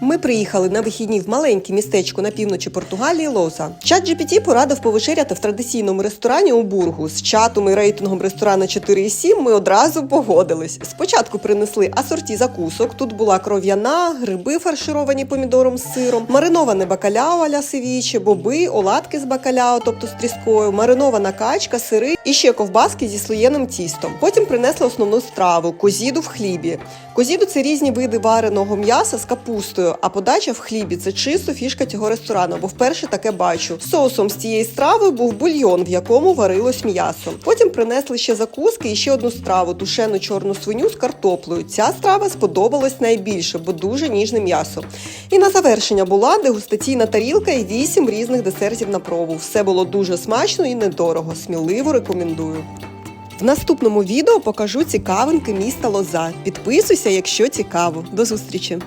Ми приїхали на вихідні в маленьке містечко на півночі Португалії Лоза. Чат GPT порадив повечеряти в традиційному ресторані у Бургу. З чатом і рейтингом ресторану 4,7 ми одразу погодились. Спочатку принесли асорті закусок. Тут була кров'яна, гриби фаршировані помідором з сиром, мариноване бакаляо аля севіче, боби, оладки з бакаляо, тобто з тріскою, маринована качка, сири і ще ковбаски зі слоєним тістом. Потім принесли основну страву козіду в хлібі. Козіду це різні види вареного м'яса з капустою, а подача в хлібі це чисто фішка цього ресторану, бо вперше таке бачу. Соусом з цієї страви був бульйон, в якому варилось м'ясо. Потім принесли ще закуски і ще одну страву тушену чорну свиню з картоплею. Ця страва сподобалась найбільше, бо дуже ніжне м'ясо. І на завершення була дегустаційна тарілка і вісім різних десертів на пробу. Все було дуже смачно і недорого. Сміливо рекомендую. В наступному відео покажу цікавинки міста Лоза. Підписуйся, якщо цікаво. До зустрічі!